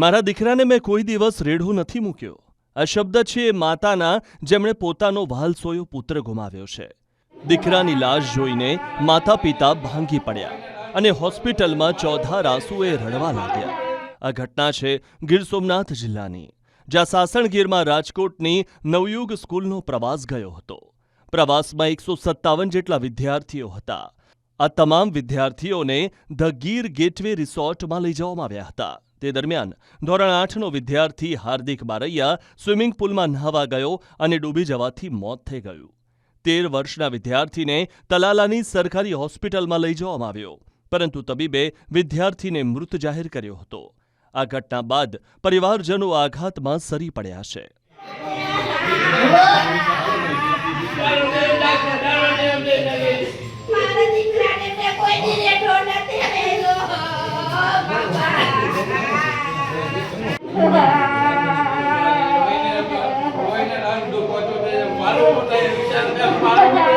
મારા દીકરાને મેં કોઈ દિવસ રેઢો નથી મૂક્યો. આ શબ્દ છે એ માતાના, જેમણે પોતાનો વાલસોયો પુત્ર ગુમાવ્યો છે. દીકરાની લાશ જોઈને માતા પિતા ભાંગી પડ્યા અને હોસ્પિટલમાં ચોધા રાસુએ રડવા લાગ્યા. આ ઘટના છે ગીર સોમનાથ જિલ્લાની, જ્યાં સાસણગીરમાં રાજકોટની નવયુગ સ્કૂલનો પ્રવાસ ગયો હતો. પ્રવાસમાં એકસો સત્તાવન જેટલા વિદ્યાર્થીઓ હતા. આ તમામ વિદ્યાર્થીઓને ધ ગીર ગેટવે રિસોર્ટમાં લઈ જવામાં આવ્યા હતા. તે દરમિયાન ધોરણ આઠનો વિદ્યાર્થી હાર્દિક બારૈયા સ્વિમિંગ પુલમાં નહાવા ગયો અને ડૂબી જવાથી મોત થઈ ગયું. તેર વર્ષના વિદ્યાર્થીને તલાલાની સરકારી હોસ્પિટલમાં લઈ જવામાં આવ્યો, પરંતુ તબીબે વિદ્યાર્થીને મૃત જાહેર કર્યો હતો. આ ઘટના બાદ પરિવારજનો આઘાતમાં સરી પડ્યા છે. Oh,